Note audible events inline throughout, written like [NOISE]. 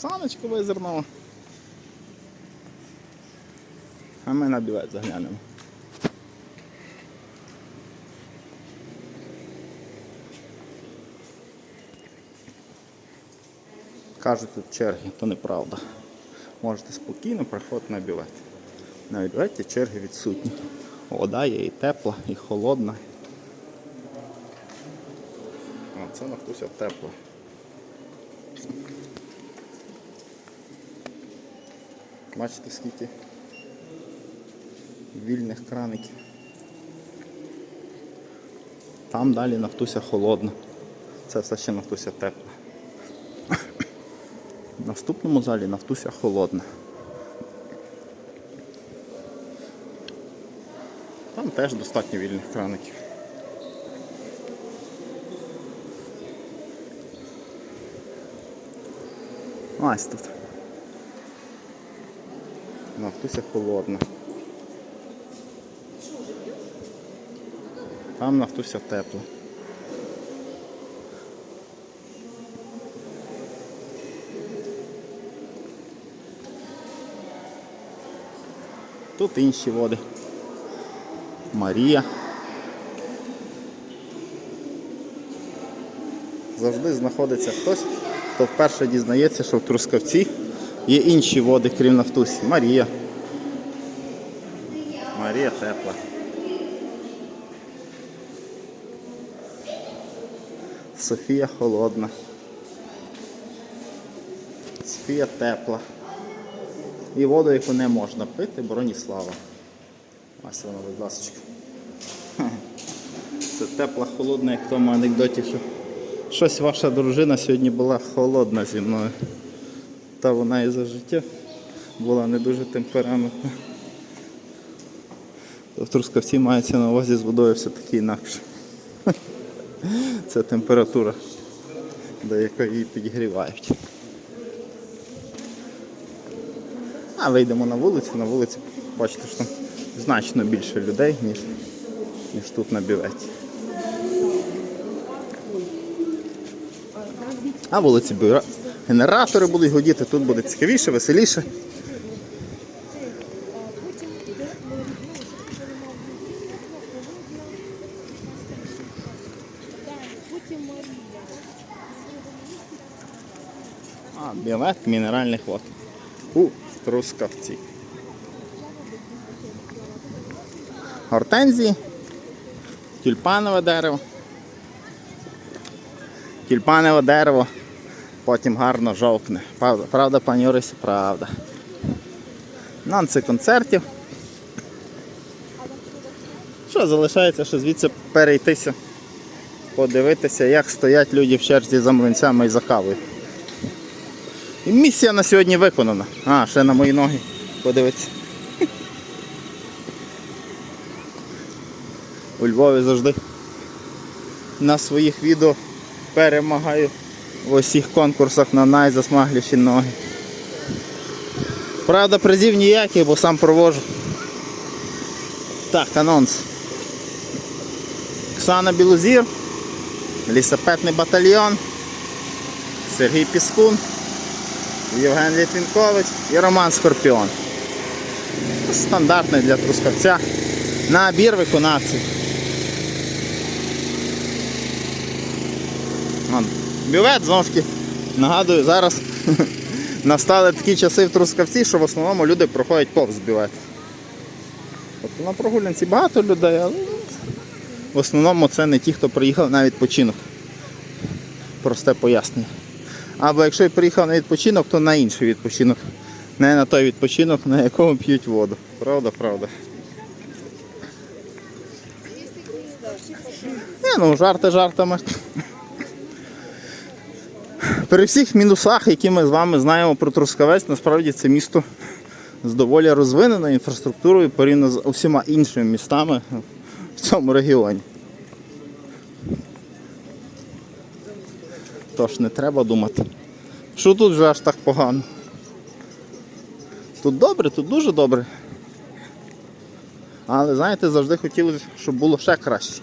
Саночку визирнула. А ми на бівець заглянемо. Кажуть, тут черги, то неправда. Можете спокійно приходити на бювет. На бюветі черги відсутні. Вода є і тепла, і холодна. А це на Нафтуся тепла. Бачите, скільки вільних краників. Там далі нафтуся холодна. Це все ще нафтуся тепла. В наступному залі нафтуся холодна. Там теж достатньо вільних краників. Ось тут. Нафтуся холодна. Там нафтуся тепла. Тут інші води. Марія. Завжди знаходиться хтось, хто вперше дізнається, що в Трускавці є інші води, крім Нафтусі. Марія. Марія тепла. Софія холодна. Софія тепла. І воду, яку не можна пити, Броніслава. Ось вона, будь ласка. Це тепла, холодна, як в тому анекдоті, що щось ваша дружина сьогодні була холодна зі мною. Та вона і за життя була не дуже темпераментна. В Трускавці мається на увазі з водою все-таки інакше. [LAUGHS] Це температура, до якої її підігрівають. А вийдемо на вулицю, на вулиці бачите, що там значно більше людей, ніж, ніж тут на бюветі. А вулиці бюра... генератори будуть годіти, тут буде цікавіше, веселіше. А, бювет мінеральних вод. У Трускавці. Гортензії, тюльпанове дерево. Тюльпанове дерево потім гарно жовкне. Правда, пані Орисі, правда. Нанси концертів. Що залишається, що звідси перейтися, подивитися, як стоять люди в черзі за млинцями і за кавою. І місія на сьогодні виконана. А, ще на мої ноги. Подивіться. У Львові завжди на своїх відео перемагаю в усіх конкурсах на найзасмагліші ноги. Правда, призів ніяких, бо сам провожу. Так, анонс. Оксана Білозір, лісопетний батальйон, Сергій Піскун. Євген Літвінкович і Роман Скорпіон. Стандартний для трускавця. Набір виконавців. Бювет, знову ж таки, нагадую, зараз [LAUGHS] настали такі часи в Трускавці, що в основному люди проходять повз бювет. Тобто на прогулянці багато людей, але в основному це не ті, хто приїхав на відпочинок. Просте пояснення. Або якщо і приїхав на відпочинок, то на інший відпочинок. Не на той відпочинок, на якому п'ють воду. Правда, правда. Не, ну жарти жартами. При всіх мінусах, які ми з вами знаємо про Трускавець, насправді це місто з доволі розвиненою інфраструктурою порівняно з усіма іншими містами в цьому регіоні. Тож не треба думати. Що тут вже аж так погано? Тут добре, тут дуже добре. Але знаєте, завжди хотілося, щоб було ще краще.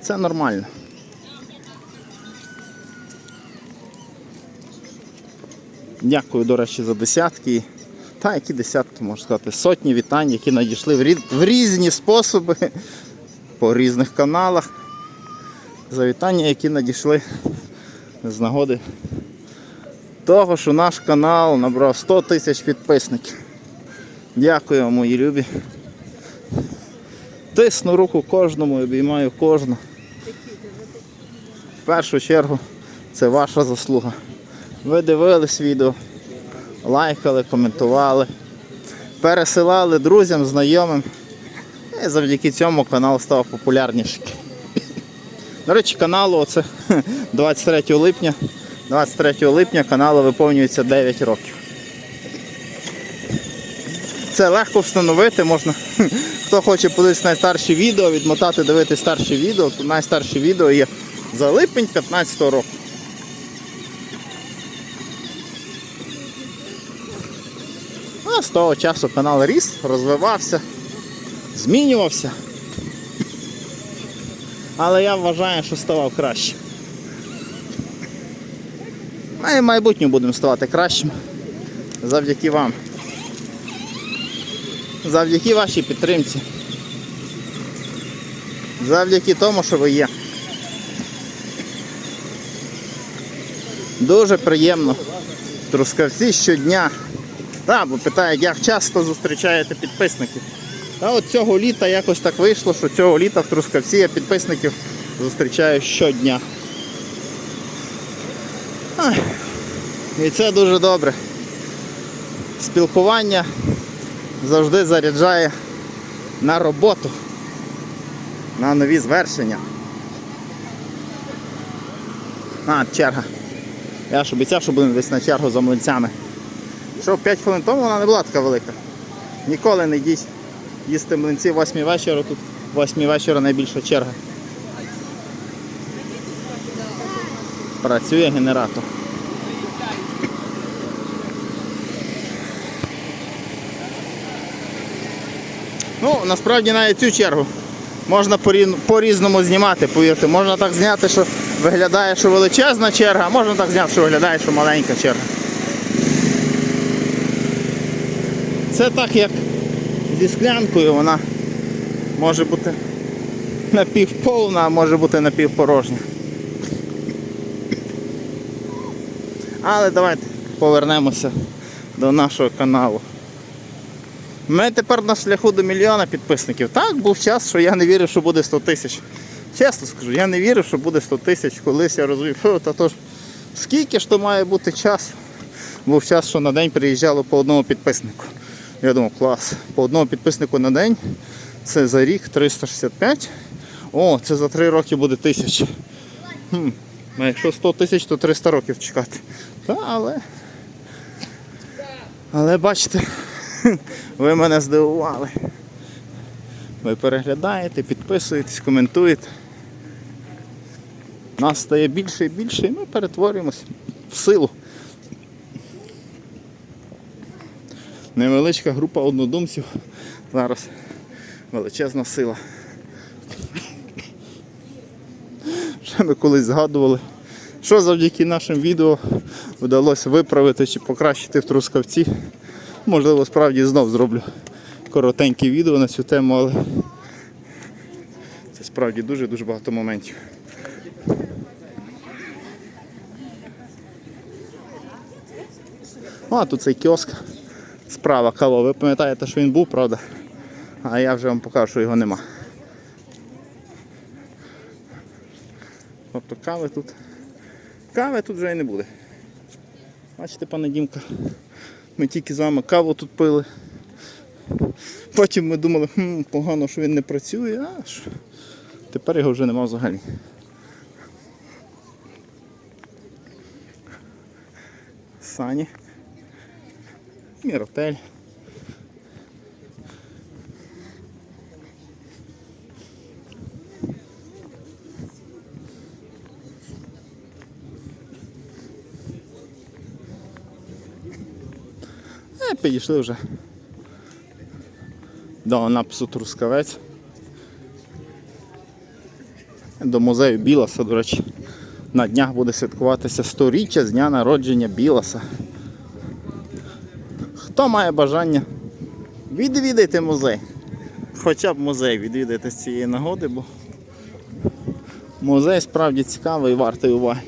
Це нормально. Дякую, до речі, за десятки. Та які десятки, можна сказати, сотні вітань, які надійшли в, рі- в різні способи [LAUGHS] по різних каналах. За вітання, які надійшли з нагоди того, що наш канал набрав 100 тисяч підписників. Дякую, вам, мої любі. Тисну руку кожному, обіймаю кожну. В першу чергу це ваша заслуга. Ви дивились відео, лайкали, коментували, пересилали друзям, знайомим. І завдяки цьому канал став популярніший. До речі, каналу оце [LAUGHS] 23 липня. 23 липня каналу виповнюється 9 років. Це легко встановити, можна. [LAUGHS] Хто хоче подивитися найстарші відео, відмотати, дивитися старші відео, то найстарші відео є за липень 15 року. З того часу канал ріс, розвивався, змінювався. Але я вважаю, що ставав краще. А в майбутньому будемо ставати кращим. Завдяки вам. Завдяки вашій підтримці. Завдяки тому, що ви є. Дуже приємно. Трускавці щодня. Так, бо питають, як часто зустрічаєте підписників. Та от цього літа якось так вийшло, що цього літа в Трускавці я підписників зустрічаю щодня. Ай, І це дуже добре. Спілкування завжди заряджає на роботу, на нові звершення. А, черга. Я ж обіцяв, що будемо десь на чергу за млинцями. Що 5 хвилин тому вона не була така велика. Ніколи не йдіть їсти млинці 8 вечора, тут 8 вечора найбільша черга. Працює генератор. Ну, насправді навіть цю чергу можна по-різному знімати, повірте. Можна так зняти, що виглядає, що величезна черга, а можна так зняти, що виглядає, що маленька черга. Це так як зі склянкою вона може бути напівповна, а може бути напівпорожня. Але давайте повернемося до нашого каналу. Ми тепер на шляху до мільйона підписників. Так, був час, що я не вірив, що буде 100 тисяч. Чесно скажу, я не вірив, що буде 100 тисяч. Колись я розумів, «Фу, та то ж скільки ж то має бути час. Був час, що на день приїжджало по одному підписнику. Я думав, клас, по одному підписнику на день. Це за рік 365. О, це за 3 роки буде тисяча. Хм. А якщо 100 тисяч, то 300 років чекати. Та, але. Але бачите, [LAUGHS] ви мене здивували. Ви переглядаєте, підписуєтесь, коментуєте. Нас стає більше і більше, і ми перетворюємося в силу. Невеличка група однодумців. Зараз величезна сила. Ще ми колись згадували, що завдяки нашим відео вдалося виправити чи покращити в Трускавці. Можливо, справді знов зроблю коротеньке відео на цю тему, але це справді дуже-дуже багато моментів. А тут цей кіоск. Справа кава. Ви пам'ятаєте, що він був, правда? А я вже вам покажу, що його нема. Тобто кави тут. Кави тут вже і не буде. Бачите, пане Дімка, ми тільки з вами каву тут пили. Потім ми думали, хм, погано, що він не працює, а ж. Тепер його вже нема взагалі. Сані. Міротель. Е, підійшли вже до напису Трускавець. До музею Біласа, до речі. На днях буде святкуватися 100-річчя з дня народження Біласа. Хто має бажання відвідати музей. Хоча б музей відвідати з цієї нагоди, бо музей справді цікавий і вартий уваги.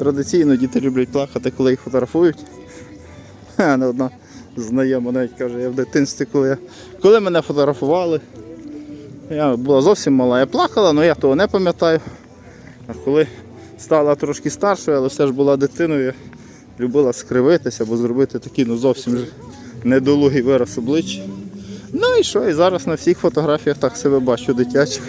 Традиційно діти люблять плакати, коли їх фотографують. Ха, Не одна знайома навіть каже, я в дитинстві, коли, я- коли мене фотографували, я була зовсім мала, я плакала, але я того не пам'ятаю. А коли стала трошки старшою, але все ж була дитиною, я любила скривитися або зробити такий ну, зовсім ж недолугий вираз обличчя. Ну і що, і зараз на всіх фотографіях так себе бачу дитячих.